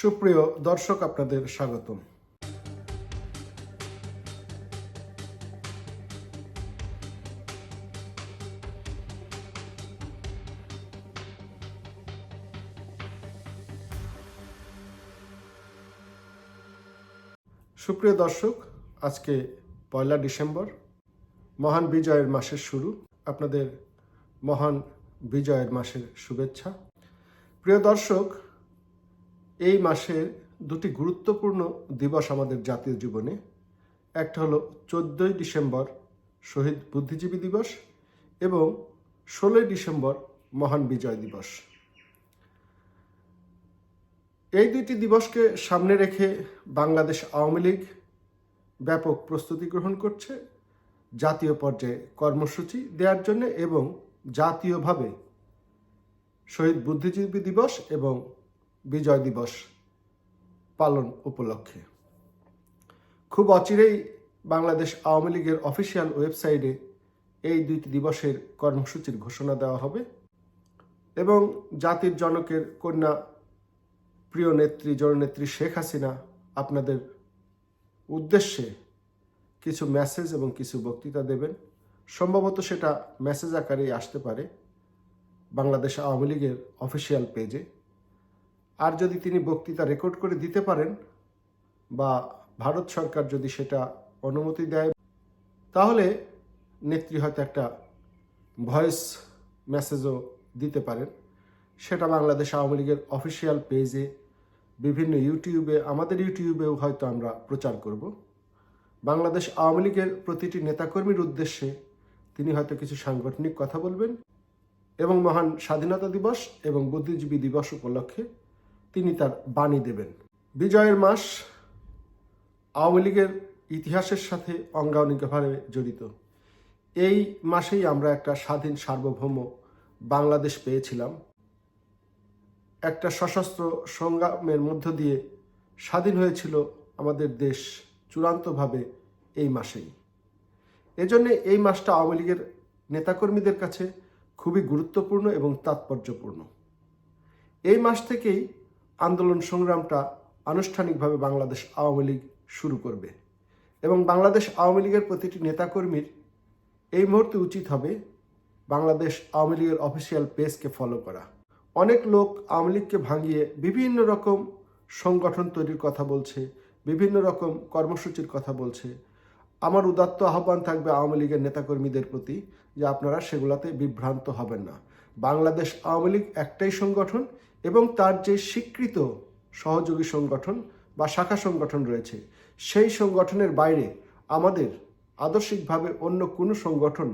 সুপ্রিয় দর্শক, আপনাদের স্বাগতম। সুপ্রিয় দর্শক, আজকে পয়লা ডিসেম্বর, মহান বিজয়ের মাসের শুরু। আপনাদের মহান বিজয়ের মাসের শুভেচ্ছা। প্রিয় দর্শক এই মাসের দুটি গুরুত্বপূর্ণ দিবস আমাদের জাতীয় জীবনে। একটা হলো চোদ্দোই ডিসেম্বর শহীদ বুদ্ধিজীবী দিবস এবং ষোলোই ডিসেম্বর মহান বিজয় দিবস। এই দুইটি দিবসকে সামনে রেখে বাংলাদেশ আওয়ামী লীগ ব্যাপক প্রস্তুতি গ্রহণ করছে, জাতীয় পর্যায়ে কর্মসূচি দেওয়ার জন্য এবং জাতীয়ভাবে শহীদ বুদ্ধিজীবী দিবস এবং বিজয় দিবস পালন উপলক্ষে। খুব অচিরেই বাংলাদেশ আওয়ামী লীগের অফিসিয়াল ওয়েবসাইটে এই দুইটি দিবসের কর্মসূচির ঘোষণা দেওয়া হবে এবং জাতির জনকের কন্যা প্রিয় নেত্রী, জননেত্রী শেখ হাসিনা আপনাদের উদ্দেশ্যে কিছু মেসেজ এবং কিছু বক্তৃতা দেবেন। সম্ভবত সেটা মেসেজ আকারেই আসতে পারে বাংলাদেশ আওয়ামী লীগের অফিসিয়াল পেজে আর যদি তিনি বক্তৃতা রেকর্ড করে দিতে পারেন বা ভারত সরকার যদি সেটা অনুমতি দেয়, তাহলে নেত্রী হয়তো একটা ভয়েস মেসেজও দিতে পারেন। সেটা বাংলাদেশ আওয়ামী লীগের অফিসিয়াল পেজে বিভিন্ন ইউটিউবে আমাদের ইউটিউবেও হয়তো আমরা প্রচার করব। বাংলাদেশ আওয়ামী লীগের প্রতিটি নেতাকর্মীর উদ্দেশ্যে তিনি হয়তো কিছু সাংগঠনিক কথা বলবেন এবং মহান স্বাধীনতা দিবস এবং বুদ্ধিজীবী দিবস উপলক্ষে তিনি তার বাণী দেবেন। বিজয়ের মাস আওয়ামী লীগের ইতিহাসের সাথে অঙ্গাঙ্গিভাবে জড়িত। এই মাসেই আমরা একটা স্বাধীন সার্বভৌম বাংলাদেশ পেয়েছিলাম। একটা সশস্ত্র সংগ্রামের মধ্য দিয়ে স্বাধীন হয়েছিল আমাদের দেশ চূড়ান্তভাবে এই মাসেই। এজন্য এই মাসটা আওয়ামী লীগের নেতাকর্মীদের কাছে খুবই গুরুত্বপূর্ণ এবং তাৎপর্যপূর্ণ। এই মাস থেকেই আন্দোলন সংগ্রামটা আনুষ্ঠানিকভাবে বাংলাদেশ আওয়ামী লীগ শুরু করবে। এবং বাংলাদেশ আওয়ামী লীগের প্রতিটি নেতাকর্মীর এই মুহূর্তে উচিত হবে বাংলাদেশ আওয়ামী লীগের অফিসিয়াল পেজকে ফলো করা। অনেক লোক আওয়ামী লীগকে ভাঙিয়ে বিভিন্ন রকম সংগঠন তৈরির কথা বলছে, বিভিন্ন রকম কর্মসূচির কথা বলছে। আমার উদাত্ত আহ্বান থাকবে আওয়ামী লীগের নেতাকর্মীদের প্রতি যে আপনারা সেগুলাতে বিভ্রান্ত হবেন না। বাংলাদেশ আওয়ামী লীগ একটাই সংগঠন এবং তার যে স্বীকৃত সহযোগী সংগঠন বা শাখা সংগঠন রয়েছে, সেই সংগঠনের বাইরে আমাদের আদর্শিকভাবে অন্য কোনো সংগঠন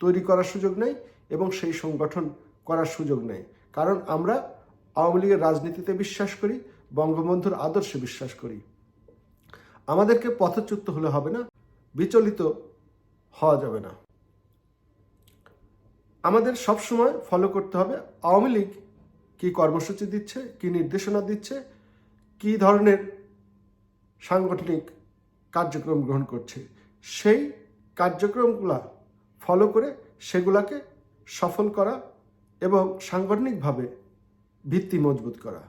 তৈরি করার সুযোগ নেই এবং সেই সংগঠন করার সুযোগ নেই। কারণ আমরা আওয়ামী লীগের রাজনীতিতে বিশ্বাস করি, বঙ্গবন্ধুর আদর্শে বিশ্বাস করি। আমাদেরকে পথচ্যুত হলে হবে না, বিচলিত হওয়া যাবে না। আমাদের সবসময় ফলো করতে হবে আওয়ামী লীগ কি কর্মসূচি দিচ্ছে, কি নির্দেশনা দিচ্ছে, কি ধরনের সাংগঠনিক কার্যক্রম গ্রহণ করছে, সেই কার্যক্রমগুলা ফলো করে সেগুলাকে সফল করা এবং সাংগঠনিকভাবে ভিত্তি মজবুত করা।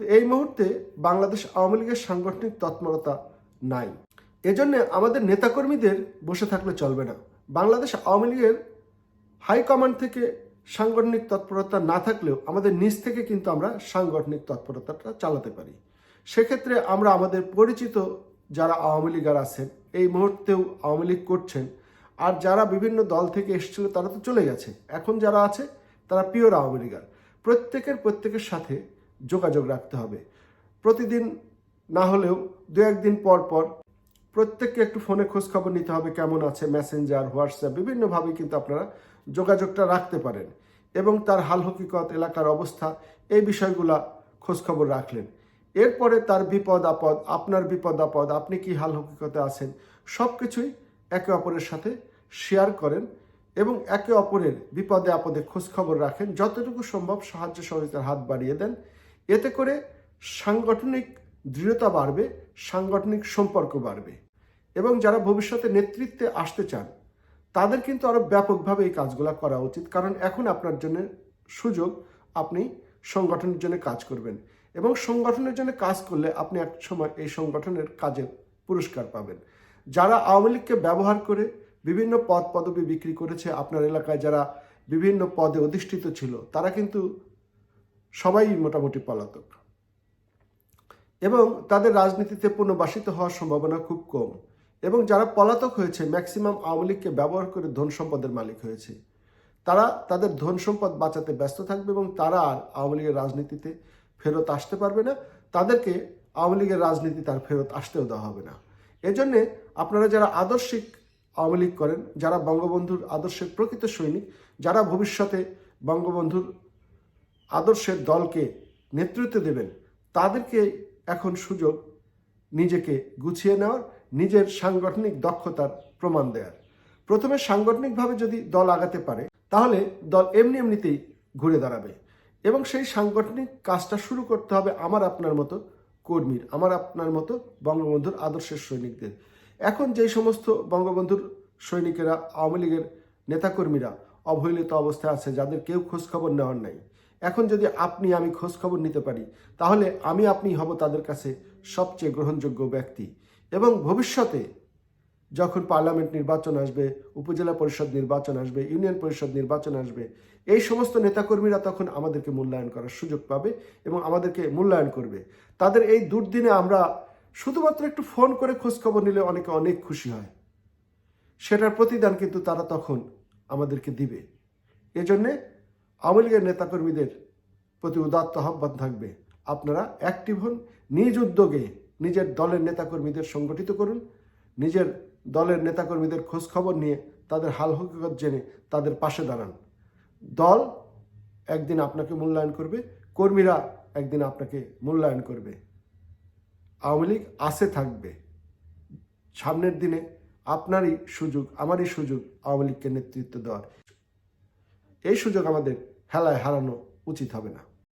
তো এই মুহূর্তে বাংলাদেশ আওয়ামী লীগের সাংগঠনিক তৎপরতা নাই। এজন্য আমাদের নেতাকর্মীদের বসে থাকলে চলবে না। বাংলাদেশ আওয়ামী লীগের হাইকমান্ড থেকে সাংগঠনিক তৎপরতা না থাকলেও আমাদের নিজ থেকে কিন্তু আমরা সাংগঠনিক তৎপরতাটা চালাতে পারি। সেক্ষেত্রে আমরা আমাদের পরিচিত যারা আওয়ামী লীগার আছেন, এই মুহূর্তেও আওয়ামী লীগ করছেন, আর যারা বিভিন্ন দল থেকে এসেছিল তারা তো চলে গেছে। এখন যারা আছে, তারা পিওর আওয়ামী লীগার। প্রত্যেকের প্রত্যেকের সাথে যোগাযোগ রাখতে হবে। প্রতিদিন না হলেও দু একদিন পর পর প্রত্যেককে একটু ফোনে খোঁজ খবর নিতে হবে, কেমন আছে মেসেঞ্জার হোয়াটসঅ্যাপ বিভিন্নভাবে কিন্তু আপনারা যোগাযোগটা রাখতে পারেন। এবং তার হাল হকিকত এলাকার অবস্থা, এই বিষয়গুলা খোঁজ খবর রাখলেন। এরপরে তার বিপদ আপদ, আপনার বিপদ আপদ, আপনি কি হাল হকিকতে আছেন সব কিছুই একে অপরের সাথে শেয়ার করেন এবং একে অপরের বিপদে আপদে খোঁজ খবর রাখেন। যতটুকু সম্ভব সাহায্য সহযোগিতার হাত বাড়িয়ে দেন। এতে করে সাংগঠনিক দৃঢ়তা বাড়বে, সাংগঠনিক সম্পর্ক বাড়বে। এবং যারা ভবিষ্যতে নেতৃত্বে আসতে চান, তাদের কিন্তু আরও ব্যাপকভাবে এই কাজগুলো করা উচিত। কারণ এখন আপনার জন্য সুযোগ, আপনি সংগঠনের জন্য কাজ করবেন। এবং সংগঠনের জন্য কাজ করলে আপনি এক সময় এই সংগঠনের কাজের পুরস্কার পাবেন। যারা আওয়ামী লীগকে ব্যবহার করে বিভিন্ন পদ পদবি বিক্রি করেছে, আপনার এলাকায় যারা বিভিন্ন পদে অধিষ্ঠিত ছিল, তারা কিন্তু সবাই মোটামুটি পলাতক। এবং তাদের রাজনীতিতে পুনর্বাসিত হওয়ার সম্ভাবনা খুব কম। এবং যারা পলাতক হয়েছে, ম্যাক্সিমাম আওয়ামী লীগকে ব্যবহার করে ধন সম্পদের মালিক হয়েছে। তারা তাদের ধন সম্পদ বাঁচাতে ব্যস্ত থাকবে এবং তারা আর আওয়ামী লীগের রাজনীতিতে ফেরত আসতে পারবে না। তাদেরকে আওয়ামী লীগের রাজনীতি তার ফেরত আসতেও দেওয়া হবে না। এজন্যে আপনারা যারা আদর্শিক আওয়ামী লীগ করেন, যারা বঙ্গবন্ধুর আদর্শের প্রকৃত সৈনিক, যারা ভবিষ্যতে বঙ্গবন্ধুর আদর্শের দলকে নেতৃত্ব দেবেন, তাদেরকে এখন সুযোগ নিজেকে গুছিয়ে নেওয়ার, নিজের সাংগঠনিক দক্ষতার প্রমাণ দেওয়ার প্রথমে সাংগঠনিকভাবে যদি দল আগাতে পারে, তাহলে দল এমনি এমনিতেই ঘুরে দাঁড়াবে এবং সেই সাংগঠনিক কাজটা শুরু করতে হবে আমার আপনার মতো কর্মীর, আমার আপনার মতো বঙ্গবন্ধুর আদর্শের সৈনিকদের। এখন যেই সমস্ত বঙ্গবন্ধুর সৈনিকেরা, আওয়ামী লীগের নেতাকর্মীরা অবহেলিত অবস্থায় আছে, যাদের কেউ খোঁজখবর নেওয়ার নাই এখন যদি আপনি আমি খোঁজখবর নিতে পারি, তাহলে আমি আপনি হব তাদের কাছে সবচেয়ে গ্রহণযোগ্য ব্যক্তি। এবং ভবিষ্যতে যখন পার্লামেন্ট নির্বাচন আসবে, উপজেলা পরিষদ নির্বাচন আসবে, ইউনিয়ন পরিষদ নির্বাচন আসবে, এই সমস্ত নেতাকর্মীরা তখন আমাদেরকে মূল্যায়ন করার সুযোগ পাবে এবং আমাদেরকে মূল্যায়ন করবে। তাদের এই দুর্দিনে আমরা শুধুমাত্র একটু ফোন করে খোঁজখবর নিলে অনেকে অনেক খুশি হয়। সেটার প্রতিদান কিন্তু তারা তখন আমাদেরকে দিবে। এজন্যে আওয়ামী লীগের নেতাকর্মীদের প্রতি উদাত্ত আহ্বান থাকবে। আপনারা অ্যাক্টিভ হন, নিজ উদ্যোগে নিজের দলের নেতাকর্মীদের সংগঠিত করুন, নিজের দলের নেতাকর্মীদের খোঁজ খবর নিয়ে তাদের হাল হকিকত জেনে তাদের পাশে দাঁড়ান। দল একদিন আপনাকে মূল্যায়ন করবে, কর্মীরা একদিন আপনাকে মূল্যায়ন করবে। আওয়ামী লীগ আসে থাকবে। সামনের দিনে আপনারই সুযোগ, আমারই সুযোগ আওয়ামী লীগকে নেতৃত্ব দেওয়ার। এই সুযোগ আমাদের হেলায় হারানো উচিত হবে না।